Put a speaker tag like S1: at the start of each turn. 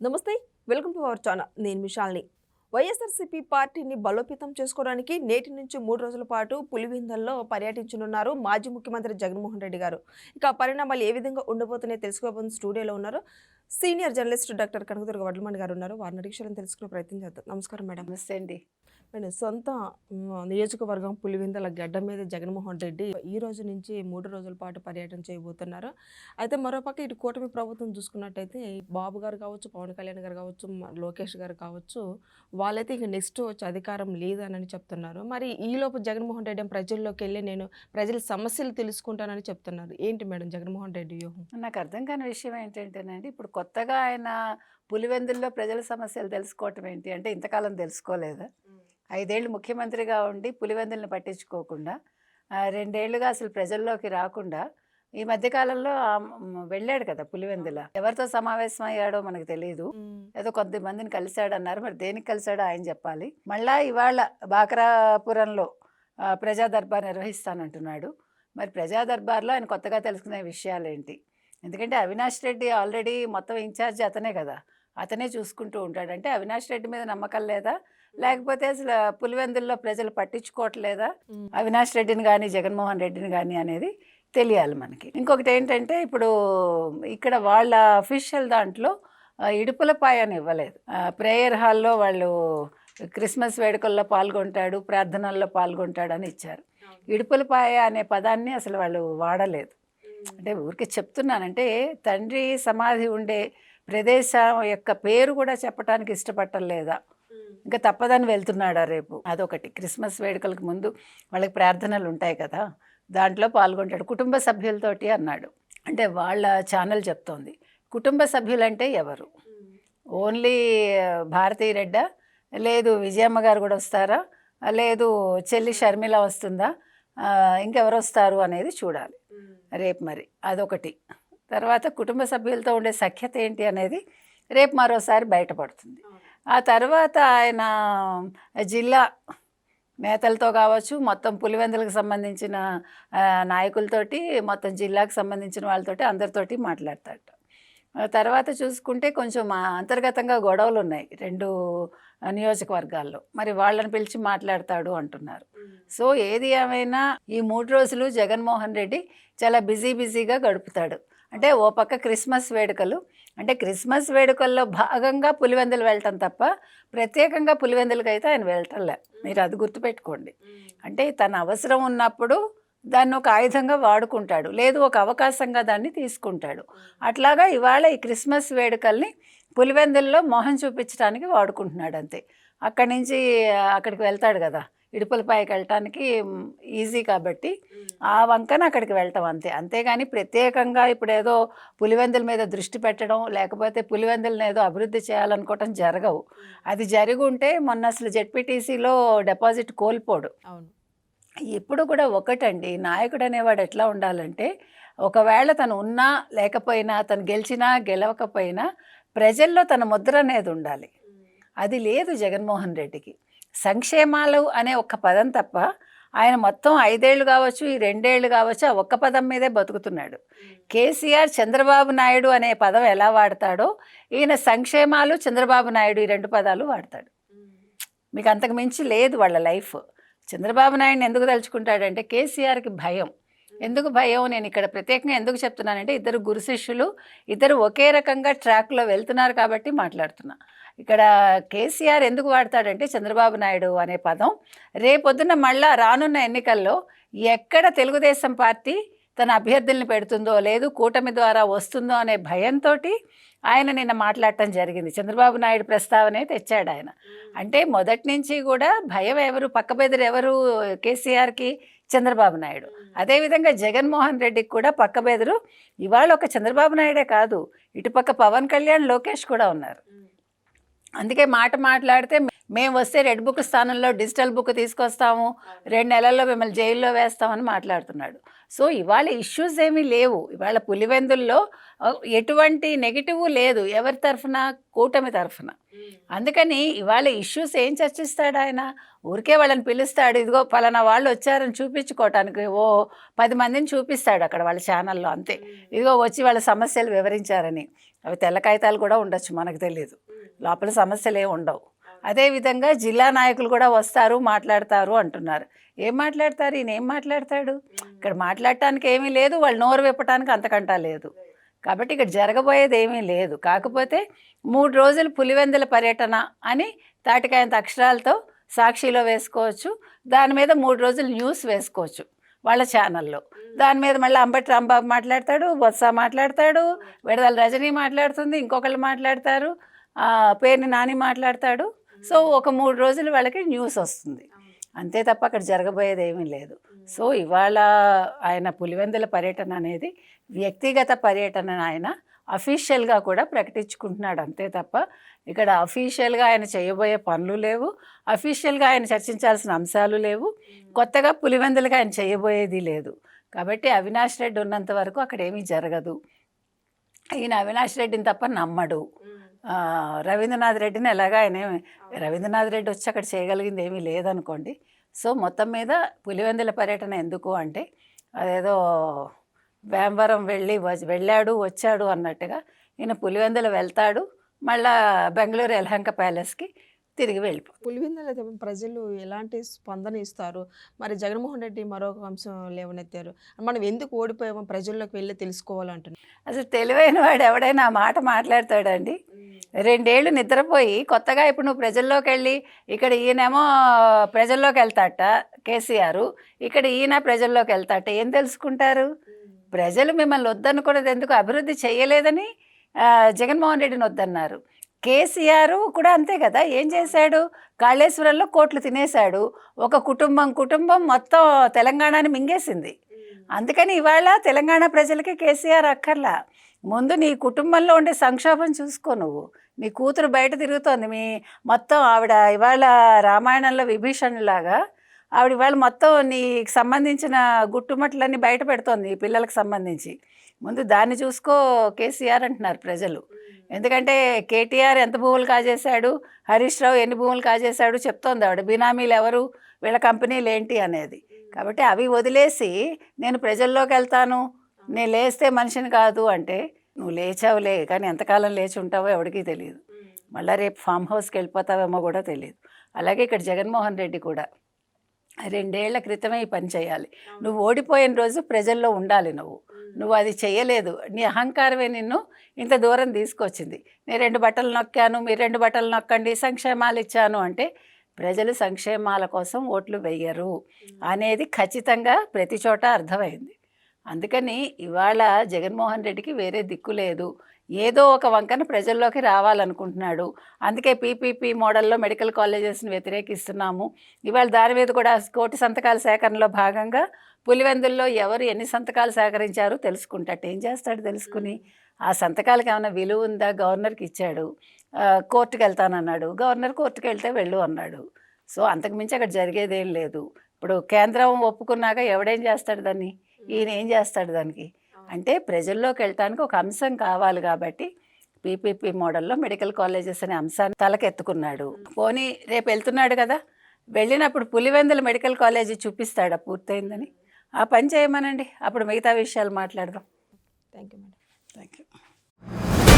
S1: నమస్తే welcome to our channel. నేను మిషాల్ని వైఎస్ఆర్సీపీ పార్టీని బలోపేతం చేసుకోవడానికి నేటి నుంచి మూడు రోజుల పాటు పులివిందల్లో పర్యటించనున్నారు మాజీ ముఖ్యమంత్రి జగన్మోహన్ రెడ్డి గారు. ఇక పరిణామాలు ఏ విధంగా ఉండబోతున్నాయో తెలుసుకోబోతున్న స్టూడియోలో ఉన్నారు senior journalist doctor Kanakadurga Vadlamani garu ఉన్నారు. వారిని అడిక్షలను తెలుసుకునే ప్రయత్నం చేద్దాం. నమస్కారం మేడం.
S2: నమస్తే అండి.
S1: మేడం సొంత నియోజకవర్గం పులివెందల గడ్డ మీద జగన్మోహన్ రెడ్డి ఈ రోజు నుంచి మూడు రోజుల పాటు పర్యటన చేయబోతున్నారు. అయితే మరోపక్క ఇటు కూటమి ప్రభుత్వం చూసుకున్నట్టయితే బాబు గారు కావచ్చు పవన్ కళ్యాణ్ గారు కావచ్చు లోకేష్ గారు కావచ్చు వాళ్ళైతే ఇక నెక్స్ట్ వచ్చి అధికారం లేదని చెప్తున్నారు. మరి ఈలోపు జగన్మోహన్ రెడ్డి ప్రజల్లోకి వెళ్ళి నేను ప్రజల సమస్యలు తెలుసుకుంటానని చెప్తున్నారు. ఏంటి మేడం జగన్మోహన్ రెడ్డి వ్యూహం?
S2: నాకు అర్థం కాని విషయం ఏంటంటేనండి ఇప్పుడు కొత్తగా ఆయన పులివెందుల్లో ప్రజల సమస్యలు తెలుసుకోవటం ఏంటి అంటే ఇంతకాలం తెలుసుకోలేదా. ఐదేళ్ళు ముఖ్యమంత్రిగా ఉండి పులివెందుల్ని పట్టించుకోకుండా రెండేళ్ళుగా అసలు ప్రజల్లోకి రాకుండా ఈ మధ్యకాలంలో వెళ్ళాడు కదా పులివెందుల. ఎవరితో సమావేశం అయ్యాడో మనకు తెలియదు ఏదో కొంతమందిని కలిశాడు అన్నారు మరి దేనికి కలిశాడో ఆయన చెప్పాలి. మళ్ళా ఇవాళ బాకరాపురంలో ప్రజా దర్బార్ నిర్వహిస్తానంటున్నాడు. మరి ప్రజా దర్బార్లో ఆయన కొత్తగా తెలుసుకునే విషయాలు ఏంటి ఎందుకంటే అవినాష్ రెడ్డి ఆల్రెడీ మొత్తం ఇన్ఛార్జ్ అతనే కదా. అతనే చూసుకుంటూ ఉంటాడు అంటే అవినాష్ రెడ్డి మీద నమ్మకం లేదా? లేకపోతే అసలు పులివెందుల్లో ప్రజలు పట్టించుకోవట్లేదా? అవినాష్ రెడ్డిని కానీ జగన్మోహన్ రెడ్డిని కానీ అనేది తెలియాలి మనకి. ఇంకొకటి ఏంటంటే ఇప్పుడు ఇక్కడ వాళ్ళ అఫీషియల్ దాంట్లో ఇడుపులపాయ అని ఇవ్వలేదు. ప్రేయర్ హాల్లో వాళ్ళు క్రిస్మస్ వేడుకల్లో పాల్గొంటాడు ప్రార్థనల్లో పాల్గొంటాడు అని ఇచ్చారు ఇడుపులపాయ అనే పదాన్ని అసలు వాళ్ళు వాడలేదు. అంటే ఊరికే చెప్తున్నానంటే తండ్రి సమాధి ఉండే ప్రదేశం యొక్క పేరు కూడా చెప్పడానికి ఇష్టపట్టలేదా ఇంకా తప్పదని వెళ్తున్నాడా రేపు? అదొకటి. క్రిస్మస్ వేడుకలకు ముందు వాళ్ళకి ప్రార్థనలు ఉంటాయి కదా? దాంట్లో పాల్గొంటాడు. కుటుంబ సభ్యులతోటి అన్నాడు. అంటే వాళ్ళ ఛానల్ చెప్తోంది. కుటుంబ సభ్యులంటే ఎవరు? ఓన్లీ భారతీ రెడ్డా? లేదు విజయమ్మ గారు కూడా వస్తారా? లేదు చెల్లి షర్మిల వస్తుందా? ఇంకెవరు వస్తారు అనేది చూడాలి. రేపు మరి అదొకటి. తర్వాత కుటుంబ సభ్యులతో ఉండే సఖ్యత ఏంటి అనేది రేపు మరోసారి బయటపడుతుంది. ఆ తర్వాత ఆయన జిల్లా నేతలతో కావచ్చు మొత్తం పులివెందులకు సంబంధించిన నాయకులతోటి మొత్తం జిల్లాకు సంబంధించిన వాళ్ళతోటి అందరితోటి మాట్లాడతాడు. తర్వాత చూసుకుంటే కొంచెం ఆ, అంతర్గతంగా గొడవలు ఉన్నాయి రెండు నియోజకవర్గాల్లో. మరి వాళ్ళని పిలిచి మాట్లాడతాడు అంటున్నారు. సో ఏది ఏమైనా ఈ మూడు రోజులు జగన్మోహన్ రెడ్డి చాలా బిజీ బిజీగా గడుపుతాడు. అంటే ఓ పక్క క్రిస్మస్ వేడుకలు. అంటే క్రిస్మస్ వేడుకల్లో భాగంగా పులివెందులు వెళ్ళటం తప్ప ప్రత్యేకంగా పులివెందులకి అయితే ఆయన వెళ్ళటంలే మీరు అది గుర్తుపెట్టుకోండి. అంటే తన అవసరం ఉన్నప్పుడు దాన్ని ఒక ఆయుధంగా వాడుకుంటాడు. లేదు ఒక అవకాశంగా దాన్ని తీసుకుంటాడు. అట్లాగా ఇవాళ ఈ క్రిస్మస్ వేడుకల్ని పులివెందుల్లో మొహం చూపించడానికి వాడుకుంటున్నాడు అంతే. అక్కడి నుంచి అక్కడికి వెళ్తాడు కదా. ఇడుపులపాయకి వెళ్ళటానికి ఈజీ కాబట్టి ఆ వంకన అక్కడికి వెళ్ళటం అంతే. అంతేగాని ప్రత్యేకంగా ఇప్పుడు ఏదో పులివెందుల మీద దృష్టి పెట్టడం లేకపోతే పులివెందులను ఏదో అభివృద్ధి చేయాలనుకోవటం జరగవు. అది జరిగి ఉంటే మొన్న అసలు జెడ్పీటీసీలో డిపాజిట్ కోల్పోడు.
S1: అవును.
S2: ఎప్పుడు కూడా ఒకటండి. నాయకుడు అనేవాడు ఎట్లా ఉండాలంటే ఒకవేళ తను ఉన్నా లేకపోయినా తను గెలిచినా గెలవకపోయినా ప్రజల్లో తన ముద్ర అనేది ఉండాలి. అది లేదు జగన్మోహన్ రెడ్డికి. సంక్షేమాలు అనే ఒక్క పదం తప్ప ఆయన మొత్తం ఐదేళ్ళు కావచ్చు ఈ రెండేళ్ళు కావచ్చు ఆ ఒక్క పదం మీదే బతుకుతున్నాడు. కేసీఆర్ చంద్రబాబు నాయుడు అనే పదం ఎలా వాడతాడో ఈయన సంక్షేమాలు చంద్రబాబు నాయుడు ఈ రెండు పదాలు వాడతాడు. మీకు అంతకు మించి లేదు వాళ్ళ లైఫ్. చంద్రబాబు నాయుడిని ఎందుకు తలుచుకుంటాడంటే కేసీఆర్కి భయం. ఎందుకు భయం? నేను ఇక్కడ ప్రత్యేకంగా ఎందుకు చెప్తున్నానంటే ఇద్దరు గురు శిష్యులు ఇద్దరు ఒకే రకంగా ట్రాక్లో వెళ్తున్నారు కాబట్టి మాట్లాడుతున్నా. ఇక్కడ కేసీఆర్ ఎందుకు వాడతాడంటే చంద్రబాబు నాయుడు అనే పదం. రేపొద్దున మళ్ళా రానున్న ఎన్నికల్లో ఎక్కడ తెలుగుదేశం పార్టీ తన అభ్యర్థుల్ని పెడుతుందో లేదు కూటమి ద్వారా వస్తుందో అనే భయంతో ఆయన నిన్న మాట్లాడటం జరిగింది. చంద్రబాబు నాయుడు ప్రస్తావనే తెచ్చాడు ఆయన. అంటే మొదటి నుంచి కూడా భయం ఎవరు పక్కబెదురు ఎవరు కేసీఆర్కి? చంద్రబాబు నాయుడు. అదేవిధంగా జగన్మోహన్ రెడ్డికి కూడా పక్కబెదురు ఇవాళ ఒక చంద్రబాబు నాయుడే కాదు. ఇటుపక్క పవన్ కళ్యాణ్ లోకేష్ కూడా ఉన్నారు. అందుకే మాట మాట్లాడితే మేము వస్తే రెడ్ బుక్ స్థానంలో డిజిటల్ బుక్ తీసుకొస్తాము. రెండు నెలల్లో మిమ్మల్ని జైల్లో వేస్తామని మాట్లాడుతున్నాడు. సో ఇవాళ ఇష్యూస్ ఏమీ లేవు. ఇవాళ పులివెందుల్లో ఎటువంటి నెగిటివ్ లేదు. ఎవరి తరఫున? కూటమి తరఫున. అందుకని ఇవాళ ఇష్యూస్ ఏం చర్చిస్తాడు ఆయన? ఊరికే వాళ్ళని పిలుస్తాడు. ఇదిగో పలానా వాళ్ళు వచ్చారని చూపించుకోవటానికి ఓ పది మందిని చూపిస్తాడు అక్కడ వాళ్ళ ఛానల్లో అంతే. ఇదిగో వచ్చి వాళ్ళ సమస్యలు వివరించారని. అవి తెల్ల కాగితాలు కూడా ఉండొచ్చు మనకు తెలియదు లోపల సమస్యలు ఏమి ఉండవు అదేవిధంగా జిల్లా నాయకులు కూడా వస్తారు మాట్లాడతారు అంటున్నారు. ఏం మాట్లాడతారు? ఈయన ఏం మాట్లాడతాడు? ఇక్కడ మాట్లాడటానికి ఏమీ లేదు వాళ్ళు నోరు విప్పటానికి అంతకంటా లేదు. కాబట్టి ఇక్కడ జరగబోయేది ఏమీ లేదు. కాకపోతే మూడు రోజులు పులివెందుల పర్యటన అని తాటికాయంత అక్షరాలతో సాక్షిలో వేసుకోవచ్చు. దాని మీద మూడు రోజులు న్యూస్ వేసుకోవచ్చు. వాళ్ళ ఛానల్లో. దాని మీద మళ్ళీ అంబటి రాంబాబు మాట్లాడతాడు బొత్స మాట్లాడతాడు విడదల రజనీ మాట్లాడుతుంది ఇంకొకళ్ళు మాట్లాడతారు పేరుని నాని మాట్లాడతాడు. సో ఒక మూడు రోజులు వాళ్ళకి న్యూస్ వస్తుంది. అంతే తప్ప అక్కడ జరగబోయేది ఏమీ లేదు. సో ఇవాళ ఆయన పులివెందుల పర్యటన అనేది వ్యక్తిగత పర్యటన ఆయన అఫీషియల్గా కూడా ప్రకటించుకుంటున్నాడు అంతే తప్ప ఇక్కడ అఫీషియల్గా ఆయన చేయబోయే పనులు లేవు. అఫీషియల్గా ఆయన చర్చించాల్సిన అంశాలు లేవు. కొత్తగా పులివెందులుగా ఆయన చేయబోయేది లేదు. కాబట్టి అవినాష్ రెడ్డి ఉన్నంత వరకు అక్కడ ఏమీ జరగదు. ఈయన అవినాష్ రెడ్డిని తప్ప నమ్మడు. రవీంద్రనాథ్ రెడ్డిని ఎలాగా ఆయన రవీంద్రనాథ్ రెడ్డి వచ్చి అక్కడ చేయగలిగింది ఏమీ లేదనుకోండి. సో మొత్తం మీద పులివెందుల పర్యటన ఎందుకు అంటే అదేదో వేంవరం వెళ్ళి వెళ్ళాడు వచ్చాడు అన్నట్టుగా ఈయన పులివెందుల వెళ్తాడు. మళ్ళా బెంగళూరు ఎల్హంక ప్యాలెస్కి తిరిగి వెళ్ళిపోతాడు
S1: పులివెందుల ప్రజలు ఎలాంటి స్పందన ఇస్తారు? మరి జగన్మోహన్ రెడ్డి మరొక అంశం లేవనెత్తారు. మనం ఎందుకు ఓడిపోయామో ప్రజల్లోకి వెళ్ళి తెలుసుకోవాలంటున్నారు
S2: అసలు తెలివైన వాడు ఎవడైనా మాట మాట్లాడతాడండి? రెండేళ్ళు నిద్రపోయి కొత్తగా ఇప్పుడు నువ్వు ప్రజల్లోకి వెళ్ళి ఇక్కడ ఈయనేమో ప్రజల్లోకి వెళ్తాట కేసీఆర్. ఇక్కడ ఈయన ప్రజల్లోకి వెళ్తాట ఏం తెలుసుకుంటారు? ప్రజలు మిమ్మల్ని వద్దనుకున్నది ఎందుకు? అభివృద్ధి చేయలేదని జగన్మోహన్ రెడ్డిని వద్దన్నారు. కేసీఆర్ కూడా అంతే కదా ఏం చేశాడు? కాళేశ్వరంలో కోట్లు తినేశాడు. ఒక కుటుంబం కుటుంబం మొత్తం తెలంగాణని మింగేసింది. అందుకని ఇవాళ తెలంగాణ ప్రజలకి కేసీఆర్ అక్కర్లా. ముందు నీ కుటుంబంలో ఉండే సంక్షోభం చూసుకో నువ్వు. నీ కూతురు బయట తిరుగుతోంది. మీ మొత్తం ఆవిడ ఇవాళ రామాయణంలో విభీషణులాగా ఆవిడ ఇవాళ మొత్తం నీకు సంబంధించిన గుట్టుమట్లన్నీ బయట పెడుతోంది పిల్లలకు సంబంధించి. ముందు దాన్ని చూసుకో కేసీఆర్ అంటున్నారు ప్రజలు. ఎందుకంటే కేటీఆర్ ఎంత భూములు కాజేశాడు? హరీష్ రావు ఎన్ని భూములు కాజేశాడు చెప్తోంది ఆవిడ. బినామీలు ఎవరు? వీళ్ళ కంపెనీలు ఏంటి అనేది. కాబట్టి అవి వదిలేసి నేను ప్రజల్లోకి వెళ్తాను. నేను లేస్తే మనిషిని కాదు అంటే నువ్వు లేచావులే కానీ ఎంతకాలం లేచి ఉంటావో ఎవరికీ తెలియదు మళ్ళీ రేపు ఫామ్ హౌస్కి వెళ్ళిపోతావేమో కూడా తెలియదు అలాగే ఇక్కడ జగన్మోహన్ రెడ్డి కూడా. రెండేళ్ళ క్రితమే ఈ పని చేయాలి. నువ్వు ఓడిపోయిన రోజు ప్రజల్లో ఉండాలి నువ్వు. నువ్వు అది చేయలేదు. నీ అహంకారమే నిన్ను ఇంత దూరం తీసుకొచ్చింది. నేను రెండు బట్టలు నొక్కాను మీరు రెండు బట్టలు నొక్కండి సంక్షేమాలు ఇచ్చాను అంటే ప్రజలు సంక్షేమాల కోసం ఓట్లు వెయ్యరు అనేది ఖచ్చితంగా ప్రతి చోట అర్థమైంది. అందుకని ఇవాళ జగన్మోహన్ రెడ్డికి వేరే దిక్కు లేదు. ఏదో ఒక వంకన ప్రజల్లోకి రావాలనుకుంటున్నాడు. అందుకే పీపీపీ మోడల్లో మెడికల్ కాలేజెస్ని వ్యతిరేకిస్తున్నాము. ఇవాళ దాని మీద కూడా కోటి సంతకాల సేకరణలో భాగంగా పులివెందుల్లో ఎవరు ఎన్ని సంతకాలు సేకరించారో తెలుసుకుంటాడు. ఏం చేస్తాడు తెలుసుకుని? ఆ సంతకాలకు ఏమైనా విలువ ఉందా? గవర్నర్కి ఇచ్చాడు. కోర్టుకి వెళ్తానన్నాడు. గవర్నర్ కోర్టుకి వెళ్తే వెళ్ళు అన్నాడు. సో అంతకుమించి అక్కడ జరిగేదేం లేదు. ఇప్పుడు కేంద్రం ఒప్పుకున్నాక ఎవడేం చేస్తాడు దాన్ని? ఈయన ఏం చేస్తాడు దానికి? అంటే ప్రజల్లోకి వెళ్ళటానికి ఒక అంశం కావాలి కాబట్టి పీపీపీ మోడల్లో మెడికల్ కాలేజెస్ అనే అంశాన్ని తలకెత్తుకున్నాడు. పోనీ రేపు వెళ్తున్నాడు కదా? వెళ్ళినప్పుడు పులివెందుల మెడికల్ కాలేజీ చూపిస్తాడా పూర్తయిందని? ఆ పని చేయమనండి. అప్పుడు మిగతా విషయాలు మాట్లాడదాం.
S1: Thank you madam
S2: thank you